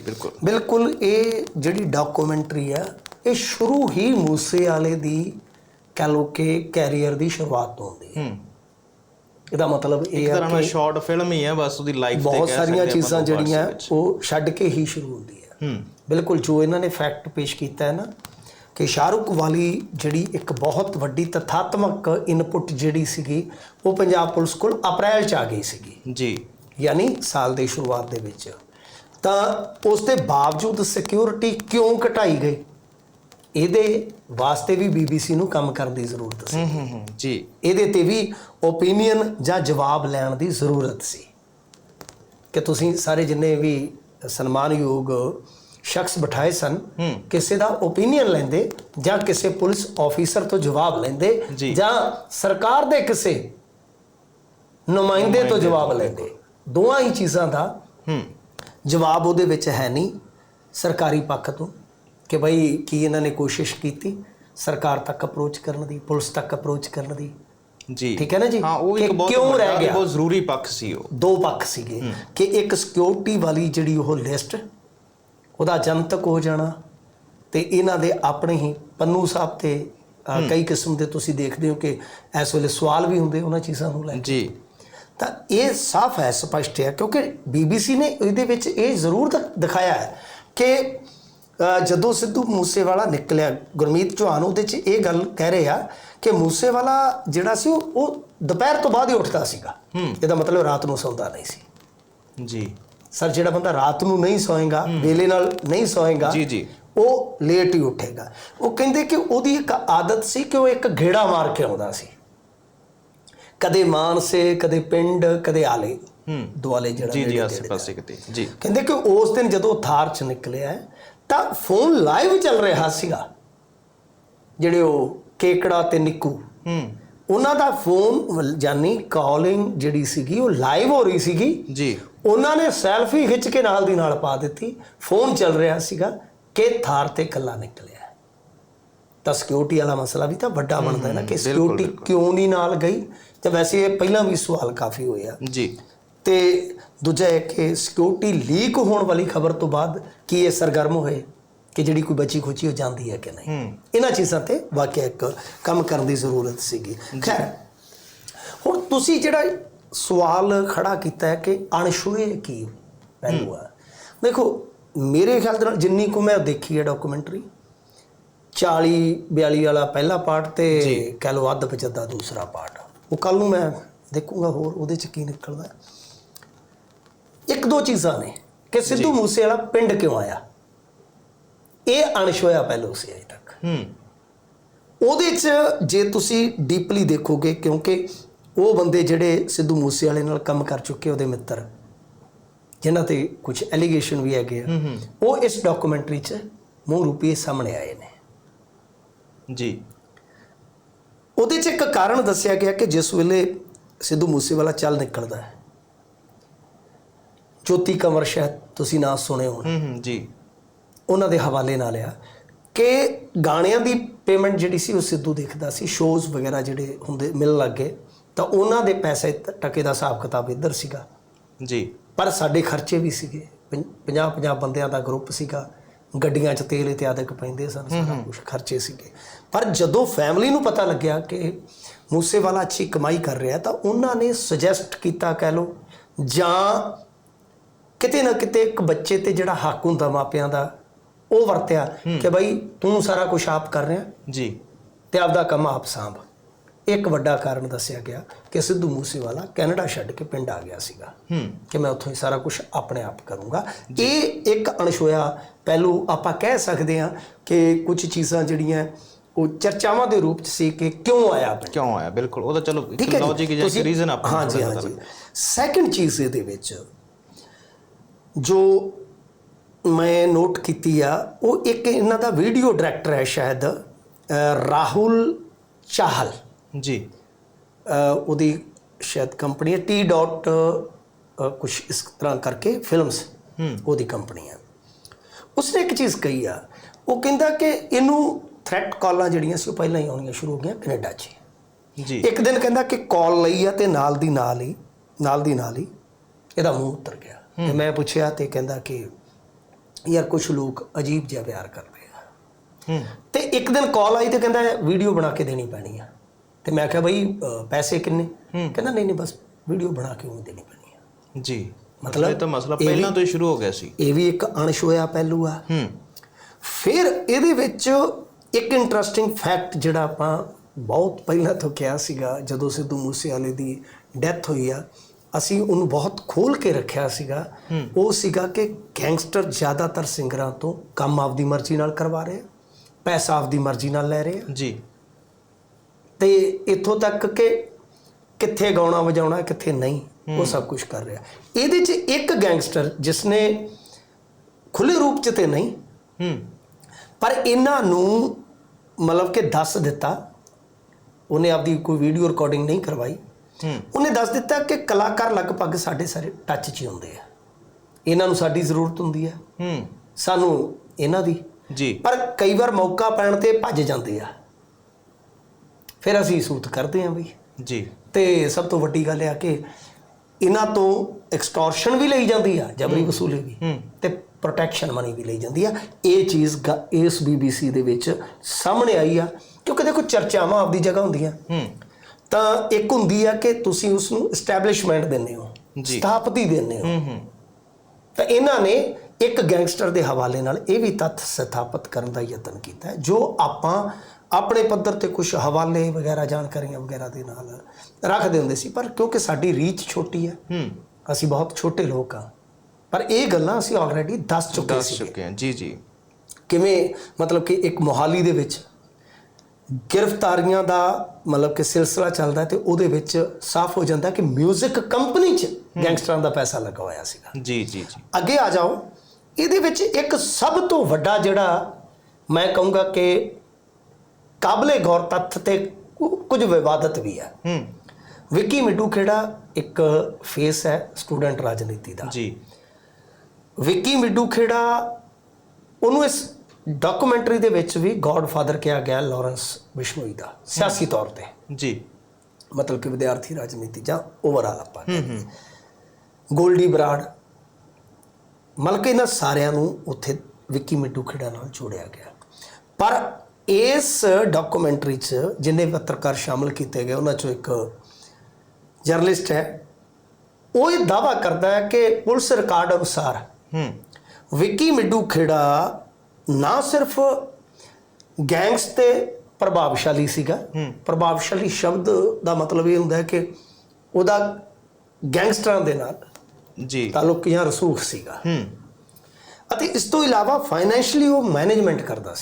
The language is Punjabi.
ਬਿਲਕੁਲ। ਬਿਲਕੁਲ ਇਹ ਜਿਹੜੀ ਡਾਕੂਮੈਂਟਰੀ ਆ ਇਹ ਸ਼ੁਰੂ ਹੀ ਮੂਸੇ ਵਾਲੇ ਦੀ ਕਹ ਲੋ ਕਿ ਕੈਰੀਅਰ ਦੀ ਸ਼ੁਰੂਆਤ ਤੋਂ ਹੁੰਦੀ ਹੈ। ਹੂੰ। ਇਹਦਾ ਮਤਲਬ ਇਹ ਇੱਕ ਆ ਤਰ੍ਹਾਂ ਨਾਲ ਸ਼ਾਰਟ ਫਿਲਮ ਹੀ ਹੈ ਬਸ ਉਹਦੀ ਲਾਈਫ ਤੇ ਬਹੁਤ ਸਾਰੀਆਂ ਚੀਜ਼ਾਂ ਦੋ ਜਿਹੜੀਆਂ। ਉਹ ਛੱਡ ਕੇ ਹੀ ਸ਼ੁਰੂ ਹੁੰਦੀ ਹੈ ਹੂੰ। ਬਿਲਕੁਲ ਜੋ ਇਹਨਾਂ ਨੇ ਫੈਕਟ ਪੇਸ਼ ਕੀਤਾ ਹੈ ਨਾ ਕਿ ਸ਼ਾਹਰੁਖ ਵਾਲੀ ਜਿਹੜੀ ਇੱਕ ਬਹੁਤ ਵੱਡੀ ਤਥਾਤਮਕ ਇਨਪੁਟ ਜਿਹੜੀ ਸੀਗੀ ਉਹ ਪੰਜਾਬ ਪੁਲਿਸ ਕੋਲ ਅਪ੍ਰੈਲ ਚ ਆ ਗਈ ਸੀਗੀ। ਜੀ। ਯਾਨੀ ਸਾਲ ਦੀ ਸ਼ੁਰੂਆਤ ਦੇ ਵਿੱਚ। ਤਾਂ ਉਸ ਦੇ ਬਾਵਜੂਦ ਸਿਕਿਉਰਿਟੀ ਕਿਉਂ ਘਟਾਈ ਗਈ? ਇਹਦੇ ਵਾਸਤੇ ਵੀ ਬੀਬੀਸੀ ਨੂੰ ਕੰਮ ਕਰਨ ਦੀ ਜ਼ਰੂਰਤ ਸੀ। ਹੂੰ ਹੂੰ ਜੀ। ਇਹਦੇ ਤੇ ਵੀ ਓਪੀਨੀਅਨ ਜਾਂ ਜਵਾਬ ਲੈਣ ਦੀ ਜ਼ਰੂਰਤ ਸੀ। ਕਿ ਤੁਸੀਂ ਸਾਰੇ ਜਿੰਨੇ ਵੀ ਸਨਮਾਨਯੋਗ ਸ਼ਖਸ ਬਿਠਾਏ ਸਨ। ਕਿਸੇ ਦਾ ਓਪੀਨੀਅਨ ਲੈਂਦੇ ਜਾਂ ਕਿਸੇ ਪੁਲਿਸ ਆਫੀਸਰ ਤੋਂ ਜਵਾਬ ਲੈਂਦੇ ਜੀ। ਸਰਕਾਰ ਦੇ ਕਿਸੇ ਨੁਮਾਇੰਦੇ ਤੋਂ ਜਵਾਬ ਲੈਂਦੇ। ਦੋਹਾਂ ਹੀ ਚੀਜ਼ਾਂ ਦਾ ਹੂੰ। ਜਵਾਬ ਉਹਦੇ ਵਿੱਚ ਹੈ ਨਹੀਂ ਸਰਕਾਰੀ ਪੱਖ ਤੋਂ ਕਿ ਭਾਈ ਕੀ ਇਹਨਾਂ ਨੇ ਕੋਸ਼ਿਸ਼ ਕੀਤੀ ਸਰਕਾਰ ਤੱਕ ਅਪਰੋਚ ਕਰਨ ਦੀ ਪੁਲਿਸ ਤੱਕ ਅਪਰੋਚ ਕਰਨ ਦੀ। ਜੀ। ਠੀਕ ਹੈ ਨਾ ਜੀ? ਹਾਂ ਉਹ ਕਿ ਇੱਕ ਬਹੁਤ ਕਿਉਂ ਰਹਿ ਗਿਆ? ਬਹੁਤ ਜ਼ਰੂਰੀ ਪੱਖ ਸੀ ਉਹ। ਦੋ ਪੱਖ ਸੀਗੇ। ਕਿ ਇੱਕ ਸਿਕਿਉਰਿਟੀ ਵਾਲੀ ਜਿਹੜੀ ਉਹ ਲਿਸਟ ਉਹਦਾ ਜਨਤਕ ਹੋ ਜਾਣਾ ਤੇ ਇਹਨਾਂ ਦੇ ਆਪਣੇ ਹੀ ਪੰਨੂ ਸਾਹਿਬ ਤੇ ਕਈ ਕਿਸਮ ਦੇ ਤੁਸੀਂ ਦੇਖਦੇ ਹੋ ਕਿ ਇਸ ਵੇਲੇ ਸਵਾਲ ਵੀ ਹੁੰਦੇ ਉਹਨਾਂ ਚੀਜ਼ਾਂ ਨੂੰ ਲੈ ਕੇ। ਜੀ। ਤਾਂ ਇਹ ਸਾਫ਼ ਹੈ ਸਪਸ਼ਟ ਹੈ ਕਿਉਂਕਿ ਬੀਬੀਸੀ ਨੇ ਇਹਦੇ ਵਿੱਚ ਇਹ ਜ਼ਰੂਰ ਦਿਖਾਇਆ ਹੈ ਕਿ ਜਦੋਂ ਸਿੱਧੂ ਮੂਸੇਵਾਲਾ ਨਿਕਲਿਆ ਗੁਰਮੀਤ ਚੌਹਾਨ ਉਹਦੇ 'ਚ ਇਹ ਗੱਲ ਕਹਿ ਰਹੇ ਆ ਕਿ ਮੂਸੇਵਾਲਾ ਜਿਹੜਾ ਸੀ ਉਹ ਉਹ ਦੁਪਹਿਰ ਤੋਂ ਬਾਅਦ ਹੀ ਉੱਠਦਾ ਸੀਗਾ। ਇਹਦਾ ਮਤਲਬ ਰਾਤ ਨੂੰ ਸੌਂਦਾ ਨਹੀਂ ਸੀ। ਜੀ। ਸਰ ਜਿਹੜਾ ਬੰਦਾ ਰਾਤ ਨੂੰ ਨਹੀਂ ਸੌਏਗਾ ਵੇਲੇ ਨਾਲ ਨਹੀਂ ਸੌਏਗਾ ਜੀ, ਜੀ। ਉਹ ਲੇਟ ਹੀ ਉੱਠੇਗਾ। ਉਹ ਕਹਿੰਦੇ ਕਿ ਉਹਦੀ ਇੱਕ ਆਦਤ ਸੀ ਕਿ ਉਹ ਇੱਕ ਘੇੜਾ ਮਾਰ ਕੇ ਆਉਂਦਾ ਸੀ। ਕਦੇ ਮਾਨਸੇ ਕਦੇ ਪਿੰਡ ਕਦੇ ਆਲੇ। ਹੂੰ। ਦੁਆਲੇ ਜਿਹੜਾ ਜੀ ਜੀ ਆਸੇ ਪਾਸੇ ਕਿਤੇ ਜੀ। ਕਹਿੰਦੇ ਕਿ ਉਸ ਦਿਨ ਜਦੋਂ ਥਾਰ ਚ ਨਿਕਲਿਆ ਤਾਂ ਫੋਨ ਲਾਈਵ ਚੱਲ ਰਿਹਾ ਸੀਗਾ। ਜਿਹੜੇ ਉਹ ਕੇਕੜਾ ਤੇ ਨਿੱਕੂ। ਹੂੰ। ਉਹਨਾਂ ਦਾ ਫੋਨ ਜਾਨੀ ਕਾਲਿੰਗ ਜਿਹੜੀ ਸੀਗੀ ਉਹ ਲਾਈਵ ਹੋ ਰਹੀ ਸੀਗੀ। ਜੀ। ਉਹਨਾਂ ਨੇ ਸੈਲਫੀ ਖਿੱਚ ਕੇ ਨਾਲ ਦੀ ਨਾਲ ਪਾ ਦਿੱਤੀ। ਫੋਨ ਚੱਲ ਰਿਹਾ ਸੀਗਾ ਕਿ ਥਾਰ ਤੇ ਕੱਲਾ ਨਿਕਲਿਆ ਤਾਂ ਸਿਕਿਉਰਿਟੀ ਵਾਲਾ ਮਸਲਾ ਵੀ ਤਾਂ ਵੱਡਾ ਬਣਦਾ ਹੈ ਨਾ ਕਿ ਸਿਕਿਉਰਿਟੀ ਕਿਉਂ ਨਹੀਂ ਨਾਲ ਗਈ? ਤੇ ਵੈਸੇ ਇਹ ਪਹਿਲਾਂ ਵੀ ਸਵਾਲ ਕਾਫੀ ਹੋਇਆ ਜੀ। ਤੇ ਦੂਜਾ ਹੈ ਕਿ ਸਿਕਿਉਰਿਟੀ ਲੀਕ ਹੋਣ ਵਾਲੀ ਖਬਰ ਤੋਂ ਬਾਅਦ ਕੀ ਇਹ ਸਰਗਰਮ ਹੋਏ ਕਿ ਜਿਹੜੀ ਕੋਈ ਬੱਚੀ ਖੁਚੀ ਹੋ ਜਾਂਦੀ ਹੈ ਕਿ ਨਹੀਂ? ਇਹਨਾਂ ਚੀਜ਼ਾਂ ਤੇ ਵਾਕਿਆ ਇੱਕ ਕੰਮ ਕਰਨ ਦੀ ਜ਼ਰੂਰਤ ਸੀਗੀ। ਖੈਰ ਹੁਣ ਤੁਸੀਂ ਜਿਹੜਾ ਸਵਾਲ ਖੜਾ ਕੀਤਾ ਹੈ ਕਿ ਅਣਛੂਏ ਕੀ ਪਹਿਲੂ ਆ? ਦੇਖੋ ਮੇਰੇ ਖਿਆਲ ਦੇ ਨਾਲ ਜਿੰਨੀ ਕੁ ਮੈਂ ਦੇਖੀ ਹੈ ਡਾਕੂਮੈਂਟਰੀ 40 42 ਵਾਲਾ ਪਹਿਲਾ ਪਾਰਟ ਤੇ ਕਹਿ ਲਓ ਅੱਧ ਪਚੱਦਾ ਦੂਸਰਾ ਪਾਰਟ। ਉਹ ਕੱਲ ਨੂੰ ਮੈਂ ਦੇਖੂੰਗਾ ਹੋਰ ਉਹਦੇ ਚ ਕੀ ਨਿਕਲਦਾ। ਇੱਕ ਦੋ ਚੀਜ਼ਾਂ ਨੇ ਕਿ ਸਿੱਧੂ ਮੂਸੇ ਵਾਲਾ ਪਿੰਡ ਕਿਉਂ ਆਇਆ? ਇਹ ਅਣਛੋਇਆ ਪਹਿਲੂ ਸੀ ਅਜੇ ਤੱਕ। ਹੂੰ। ਉਹਦੇ 'ਚ ਜੇ ਤੁਸੀਂ ਡੀਪਲੀ ਦੇਖੋਗੇ ਕਿਉਂਕਿ ਉਹ ਬੰਦੇ ਜਿਹੜੇ ਸਿੱਧੂ ਮੂਸੇ ਵਾਲੇ ਨਾਲ ਕੰਮ ਕਰ ਚੁੱਕੇ ਉਹਦੇ ਮਿੱਤਰ ਜਿਨ੍ਹਾਂ ਤੇ ਕੁਝ ਐਲੀਗੇਸ਼ਨ ਵੀ ਹੈਗੇ ਆ ਉਹ ਇਸ ਡਾਕੂਮੈਂਟਰੀ 'ਚ ਮੂੰਹ ਰੂਪੀ ਸਾਹਮਣੇ ਆਏ ਨੇ। ਜੀ। ਉਹਦੇ 'ਚ ਇੱਕ ਕਾਰਨ ਦੱਸਿਆ ਗਿਆ ਕਿ ਜਿਸ ਵੇਲੇ ਸਿੱਧੂ ਮੂਸੇਵਾਲਾ ਚੱਲ ਨਿਕਲਦਾ ਹੈ। ਜੋਤੀ ਕੰਵਰ ਸ਼ਾਇਦ ਤੁਸੀਂ ਨਾਂ ਸੁਣੇ ਹੋਣ। ਹੂੰ ਹੂੰ ਜੀ। ਉਹਨਾਂ ਦੇ ਹਵਾਲੇ ਨਾਲ ਆ ਕਿ ਗਾਣਿਆਂ ਦੀ ਪੇਮੈਂਟ ਜਿਹੜੀ ਸੀ ਉਹ ਸਿੱਧੂ ਦੇਖਦਾ ਸੀ ਸ਼ੋਜ਼ ਵਗੈਰਾ ਜਿਹੜੇ ਹੁੰਦੇ ਮਿਲਣ ਲੱਗੇ ਤਾਂ ਉਹਨਾਂ ਦੇ ਪੈਸੇ ਟਕੇ ਦਾ ਹਿਸਾਬ ਕਿਤਾਬ ਇੱਧਰ ਸੀਗਾ। ਜੀ। ਪਰ ਸਾਡੇ ਖਰਚੇ ਵੀ ਸੀਗੇ। 50 50 ਬੰਦਿਆਂ ਦਾ ਗਰੁੱਪ ਸੀਗਾ। ਗੱਡੀਆਂ 'ਚ ਤੇਲ ਇਤਿਆਦਿਕ ਪੈਂਦੇ ਸਨ ਸਾਰਾ ਕੁਝ ਖਰਚੇ ਸੀਗੇ। ਪਰ ਜਦੋਂ ਫੈਮਿਲੀ ਨੂੰ ਪਤਾ ਲੱਗਿਆ ਕਿ ਮੂਸੇਵਾਲਾ ਅੱਛੀ ਕਮਾਈ ਕਰ ਰਿਹਾ ਤਾਂ ਉਹਨਾਂ ਨੇ ਸੁਜੈਸਟ ਕੀਤਾ ਕਹਿ ਲਓ ਜਾਂ ਕਿਤੇ ਨਾ ਕਿਤੇ ਇੱਕ ਬੱਚੇ ਤੇ ਜਿਹੜਾ ਹੱਕ ਹੁੰਦਾ ਮਾਪਿਆਂ ਦਾ ਉਹ ਵਰਤਿਆ ਕਿ ਭਾਈ ਤੂੰ ਸਾਰਾ ਕੁਝ ਆਪ ਕਰ ਰਿਹਾ ਜੀ। ਤੇ ਆਪਦਾ ਕੰਮ ਆਪ ਸਾਂਭ। ਇੱਕ ਵੱਡਾ ਕਾਰਨ ਦੱਸਿਆ ਗਿਆ ਕਿ ਸਿੱਧੂ ਮੂਸੇਵਾਲਾ ਕੈਨੇਡਾ ਛੱਡ ਕੇ ਪਿੰਡ ਆ ਗਿਆ ਸੀਗਾ ਕਿ ਮੈਂ ਉੱਥੋਂ ਹੀ ਸਾਰਾ ਕੁਝ ਆਪਣੇ ਆਪ ਕਰੂੰਗਾ। ਇਹ ਇੱਕ ਅਣਛੋਇਆ ਪਹਿਲੂ ਆਪਾਂ ਕਹਿ ਸਕਦੇ ਹਾਂ ਕਿ ਕੁਝ ਚੀਜ਼ਾਂ ਜਿਹੜੀਆਂ ਉਹ ਚਰਚਾਵਾਂ ਦੇ ਰੂਪ ਚ ਸੀ ਕਿ ਕਿਉਂ ਆਇਆ ਕਿਉਂ ਆਇਆ? ਬਿਲਕੁਲ। ਉਹਦਾ ਚਲੋ ਠੀਕ ਇੱਕ ਲੌਜੀਕ ਜਾਂ ਇੱਕ ਤੁਸੀਂ- ਰੀਜ਼ਨ ਆਪਾਂ ਹਾਂਜੀ ਹਾਂਜੀ। ਸੈਕੰਡ ਚੀਜ਼ ਇਹਦੇ ਵਿੱਚ ਜੋ ਮੈਂ ਨੋਟ ਕੀਤੀ ਆ ਉਹ ਇੱਕ ਇਹਨਾਂ ਦਾ ਵੀਡੀਓ ਡਾਇਰੈਕਟਰ ਹੈ ਸ਼ਾਇਦ ਰਾਹੁਲ ਚਾਹਲ। ਜੀ। ਉਹਦੀ ਸ਼ਾਇਦ ਕੰਪਨੀ ਹੈ ਟੀ ਡਾਟ ਕੁਝ ਇਸ ਤਰ੍ਹਾਂ ਕਰਕੇ ਫਿਲਮਸ। ਉਹਦੀ ਕੰਪਨੀ ਹੈ। ਉਸਨੇ ਇੱਕ ਚੀਜ਼ ਕਹੀ ਆ ਉਹ ਕਹਿੰਦਾ ਕਿ ਇਹਨੂੰ ਥ੍ਰੈਟ ਕਾਲਾਂ ਜਿਹੜੀਆਂ ਸੀ ਉਹ ਪਹਿਲਾਂ ਹੀ ਆਉਣੀਆਂ ਸ਼ੁਰੂ ਹੋ ਗਈਆਂ ਕੈਨੇਡਾ 'ਚ ਜੀ। ਇੱਕ ਦਿਨ ਕਹਿੰਦਾ ਕਿ ਕਾਲ ਲਈ ਆ ਤੇ ਨਾਲ ਦੀ ਨਾਲ ਹੀ ਨਾਲ ਦੀ ਨਾਲ ਹੀ ਇਹਦਾ ਮੂੰਹ ਉਤਰ ਗਿਆ। ਤੇ ਮੈਂ ਪੁੱਛਿਆ ਤੇ ਕਹਿੰਦਾ ਕਿ ਯਾਰ ਕੁਝ ਲੋਕ ਅਜੀਬ ਜਿਹਾ ਪਿਆਰ ਕਰਦੇ ਆ। ਹੂੰ। ਤੇ ਇੱਕ ਦਿਨ ਕਾਲ ਆਈ ਤੇ ਕਹਿੰਦਾ ਵੀਡੀਓ ਬਣਾ ਕੇ ਦੇਣੀ ਪੈਣੀ ਆ। ਤੇ ਮੈਂ ਕਿਹਾ ਬਈ ਪੈਸੇ ਕਿੰਨੇ? ਕਹਿੰਦਾ ਨਹੀਂ ਨਹੀਂ ਬਸ ਵੀਡੀਓ ਬਣਾ ਕੇ ਉਹਨੂੰ ਦੇਣੀ ਪੈਣੀ ਆ। ਜੀ। ਮਤਲਬ ਇਹ ਤਾਂ ਮਸਲਾ ਪਹਿਲਾਂ ਤੋਂ ਹੀ ਸ਼ੁਰੂ ਹੋ ਗਿਆ ਸੀ। ਇਹ ਵੀ ਇੱਕ ਅਣਛੋਇਆ ਪਹਿਲੂ ਆ। ਹੂੰ। ਫਿਰ ਇਹਦੇ ਵਿੱਚ ਇੱਕ ਇੰਟਰਸਟਿੰਗ ਫੈਕਟ ਜਿਹੜਾ ਆਪਾਂ ਬਹੁਤ ਪਹਿਲਾਂ ਤੋਂ ਕਿਹਾ ਸੀਗਾ ਜਦੋਂ ਸਿੱਧੂ ਮੂਸੇਵਾਲੇ ਦੀ ਡੈਥ ਹੋਈ ਆ ਅਸੀਂ ਉਹਨੂੰ ਬਹੁਤ ਖੋਲ ਕੇ ਰੱਖਿਆ ਸੀਗਾ। ਉਹ ਸੀਗਾ ਕਿ ਗੈਂਗਸਟਰ ਜ਼ਿਆਦਾਤਰ ਸਿੰਗਰਾਂ ਤੋਂ ਕੰਮ ਆਪਦੀ ਮਰਜ਼ੀ ਨਾਲ ਕਰਵਾ ਰਹੇ ਆ ਪੈਸਾ ਆਪਦੀ ਮਰਜ਼ੀ ਨਾਲ ਲੈ ਰਹੇ ਆ। ਜੀ। ਤੇ ਇੱਥੋਂ ਤੱਕ ਕਿ ਕਿੱਥੇ ਗਾਉਣਾ ਵਜਾਉਣਾ ਕਿੱਥੇ ਨਹੀਂ ਉਹ ਸਭ ਕੁਝ ਕਰ ਰਿਹਾ। ਇਹਦੇ 'ਚ ਇੱਕ ਗੈਂਗਸਟਰ ਜਿਸਨੇ ਖੁੱਲੇ ਰੂਪ 'ਚ ਤੇ ਨਹੀਂ ਹੂੰ। ਪਰ ਇਹਨਾਂ ਨੂੰ ਮਤਲਬ ਕਿ ਦੱਸ ਦਿੱਤਾ। ਉਹਨੇ ਆਪਦੀ ਕੋਈ ਵੀਡੀਓ ਰਿਕਾਰਡਿੰਗ ਨਹੀਂ ਕਰਵਾਈ। ਉਹਨੇ ਦੱਸ ਦਿੱਤਾ ਕਿ ਕਲਾਕਾਰ ਲਗਭਗ ਸਾਡੇ ਸਾਰੇ ਟੱਚ 'ਚ ਹੀ ਹੁੰਦੇ ਆ। ਇਹਨਾਂ ਨੂੰ ਸਾਡੀ ਜ਼ਰੂਰਤ ਹੁੰਦੀ ਹੂੰ। ਸਾਨੂੰ ਇਹਨਾਂ ਦੀ। ਜੀ। ਪਰ ਕਈ ਵਾਰ ਮੌਕਾ ਪੈਣ ਤੇ ਭੱਜ ਜਾਂਦੇ ਆ। ਫਿਰ ਅਸੀਂ ਸੂਤ ਕਰਦੇ ਹਾਂ ਬਈ। ਜੀ। ਤੇ ਸਭ ਤੋਂ ਵੱਡੀ ਗੱਲ ਇਹ ਆ ਕਿ ਇਹਨਾਂ ਤੋਂ ਐਕਸਟੋਰਸ਼ਨ ਵੀ ਲਈ ਜਾਂਦੀ ਆ ਜਬਰੀ ਵਸੂਲੀ ਵੀ। ਤੇ ਪ੍ਰੋਟੈਕਸ਼ਨ ਮਨੀ ਵੀ ਲਈ ਜਾਂਦੀ ਆ। ਇਹ ਚੀਜ਼ ਇਸ BBC ਦੇ ਵਿੱਚ ਸਾਹਮਣੇ ਆਈ ਆ। ਕਿਉਂਕਿ ਦੇਖੋ ਚਰਚਾਵਾਂ ਆਪਦੀ ਜਗ੍ਹਾ ਹੁੰਦੀਆਂ। ਹੂੰ। ਤਾਂ ਇੱਕ ਹੁੰਦੀ ਆ ਕਿ ਤੁਸੀਂ ਉਸ ਨੂੰ ਐਸਟੈਬਲਿਸ਼ਮੈਂਟ ਦਿੰਦੇ ਹੋ। ਸਥਾਪਤੀ ਦਿੰਦੇ ਹੋ। ਹੂੰ ਹੂੰ। ਤਾਂ ਇਹਨਾਂ ਨੇ ਇੱਕ ਗੈਂਗਸਟਰ ਦੇ ਹਵਾਲੇ ਨਾਲ ਇਹ ਵੀ ਤੱਥ ਸਥਾਪਿਤ ਕਰਨ ਦਾ ਯਤਨ ਕੀਤਾ ਜੋ ਆਪਾਂ ਆਪਣੇ ਪੱਧਰ ਤੇ ਕੁਝ ਹਵਾਲੇ ਵਗੈਰਾ ਜਾਣਕਾਰੀਆਂ ਵਗੈਰਾ ਦੇ ਨਾਲ ਰੱਖਦੇ ਹੁੰਦੇ ਸੀ ਪਰ ਕਿਉਂਕਿ ਸਾਡੀ ਰੀਚ ਛੋਟੀ ਹੈ ਹੂੰ। ਅਸੀਂ ਬਹੁਤ ਛੋਟੇ ਲੋਕ ਆ ਪਰ ਇਹ ਗੱਲਾਂ ਅਸੀਂ ਆਲਰੇਡੀ ਦੱਸ ਚੁੱਕੇ ਦੱਸ ਸੀ ਚੁੱਕੇ ਹਾਂ ਜੀ ਜੀ। ਕਿਵੇਂ ਮਤਲਬ ਕਿ ਇੱਕ ਮੋਹਾਲੀ ਦੇ ਵਿੱਚ ਗ੍ਰਿਫਤਾਰੀਆਂ ਦਾ ਮਤਲਬ ਕਿ ਸਿਲਸਿਲਾ ਚੱਲਦਾ ਤੇ ਉਹਦੇ ਵਿੱਚ ਸਾਫ਼ ਹੋ ਜਾਂਦਾ ਕਿ 뮤직 ਕੰਪਨੀ 'ਚ ਗੈਂਗਸਟਰਾਂ ਦਾ ਪੈਸਾ ਲੱਗਾ ਹੋਇਆ ਸੀਗਾ। ਜੀ ਜੀ ਜੀ। ਅੱਗੇ ਆ ਜਾਓ ਇਹਦੇ ਵਿੱਚ ਇੱਕ ਸਭ ਤੋਂ ਵੱਡਾ ਜਿਹੜਾ ਮੈਂ ਕਹੂੰਗਾ ਕਿ ਕਾਬਲੇ ਗੌਰ ਤੱਥ ਤੇ ਕੁਝ ਵਿਵਾਦਤ ਵੀ ਹੈ। ਹੂੰ। ਵਿੱਕੀ ਮਿੱਡੂ ਖੇੜਾ ਇੱਕ ਫੇਸ ਹੈ ਸਟੂਡੈਂਟ ਰਾਜਨੀਤੀ ਦਾ। ਜੀ। ਵਿੱਕੀ ਮਿੱਡੂ ਖੇੜਾ ਉਹਨੂੰ ਇਸ ਡਾਕੂਮੈਂਟਰੀ ਦੇ ਵਿੱਚ ਵੀ ਗॉडਫਾਦਰ ਕਿਹਾ ਗਿਆ ਲਾਰੈਂਸ ਬਿਸ਼ਨੋਈ ਦਾ ਸਿਆਸੀ ਤੌਰ ਤੇ। ਜੀ। ਮਤਲਬ ਕਿ ਵਿਦਿਆਰਥੀ ਰਾਜਨੀਤੀ ਜਾਂ ਓਵਰਆਲ ਆਪਾਂ ਗੋਲਡੀ ਬਰਾੜ ਮਤਲਬ ਕਿ ਇਹਨਾਂ ਸਾਰਿਆਂ ਨੂੰ ਉੱਥੇ ਵਿੱਕੀ ਮਿੱਡੂ ਖੇੜਾ ਨਾਲ ਜੋੜਿਆ ਗਿਆ। ਪਰ ਇਸ ਡਾਕੂਮੈਂਟਰੀ 'ਚ ਜਿੰਨੇ ਪੱਤਰਕਾਰ ਸ਼ਾਮਲ ਕੀਤੇ ਗਏ ਉਹਨਾਂ 'ਚੋਂ ਇੱਕ ਜਰਨਲਿਸਟ ਹੈ। ਉਹ ਇਹ ਦਾਵਾ ਕਰਦਾ ਹੈ ਕਿ ਪੁਲਿਸ ਰਿਕਾਰਡ ਅਨੁਸਾਰ ਹੂੰ। ਵਿੱਕੀ ਮਿੱਡੂ ਖੇੜਾ ਨਾ ਸਿਰਫ ਗੈਂਗਸ ਤੇ ਪ੍ਰਭਾਵਸ਼ਾਲੀ ਸੀਗਾ। ਪ੍ਰਭਾਵਸ਼ਾਲੀ ਸ਼ਬਦ ਦਾ ਮਤਲਬ ਇਹ ਹੁੰਦਾ ਹੈ ਕਿ ਉਹਦਾ ਗੈਂਗਸਟਰਾਂ ਦੇ ਨਾਲ ਜੀ। ਤਾਲੁਕ ਜਾਂ ਰਸੂਖ ਸੀਗਾ। ਹੂੰ। ਅਤੇ ਇਸ ਤੋਂ ਇਲਾਵਾ ਫਾਈਨੈਂਸ਼ਲੀ ਉਹ ਮੈਨੇਜਮੈਂਟ ਕਰਦਾ ਸੀ।